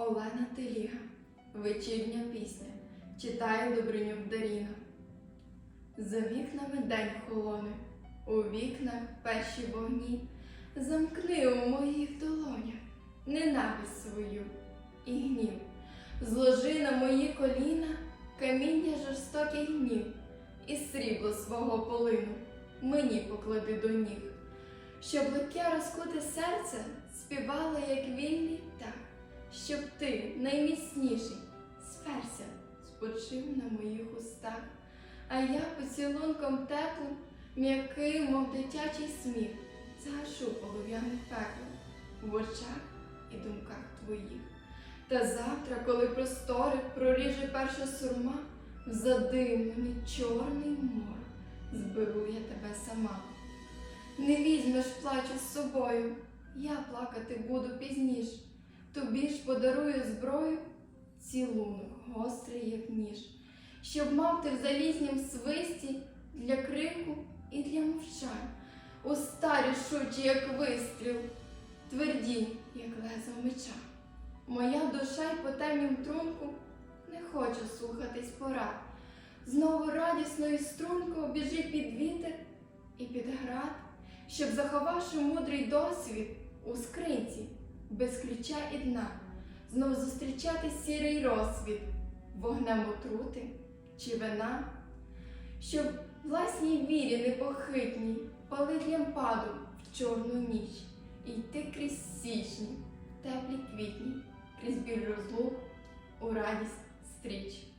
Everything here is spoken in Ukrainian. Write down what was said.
Олена Теліга, вечірня пісня, читає Добринюк Даріна. За вікнами день холоне, у вікнах перші вогні. Замкни у моїх долонях ненависть свою і гнів. Зложи на мої коліна каміння жорстоких гнів, і срібло свого полину мені поклади до ніг, щоб легке розкуте серце співало, як вільний птах, щоб ти, найміцніший, сперся, спочив на моїх устах, а я поцілунком теплим, м'яким, мов дитячий сміх, загашу полум'яне пекло в очах і думках твоїх. Та завтра, коли простори проріже перша сурма, в задимлений чорний мор зберу я тебе сама. Не візьмеш плачу з собою, я плакати буду пізніш. Тобі ж подарую зброю, цілунок гострий, як ніж, щоб мав ти в залізнім свисті для крику і для мовчань. Уста рішучі, як вистріл, тверді, як лезо меча. Моя душа й по темнім трунку не хоче слухатись порад. Знову радісною стрункою біжить під вітер і під град, щоб, заховавши мудрий досвід у скринці, без ключа і дна, знов зустрічати сірий розсвіт, вогнем отрути чи вина, щоб власній вірі непохитній палить лямпаду в чорну ніч. І йти крізь січні, теплі квітні, крізь біль розлук у радість стріч.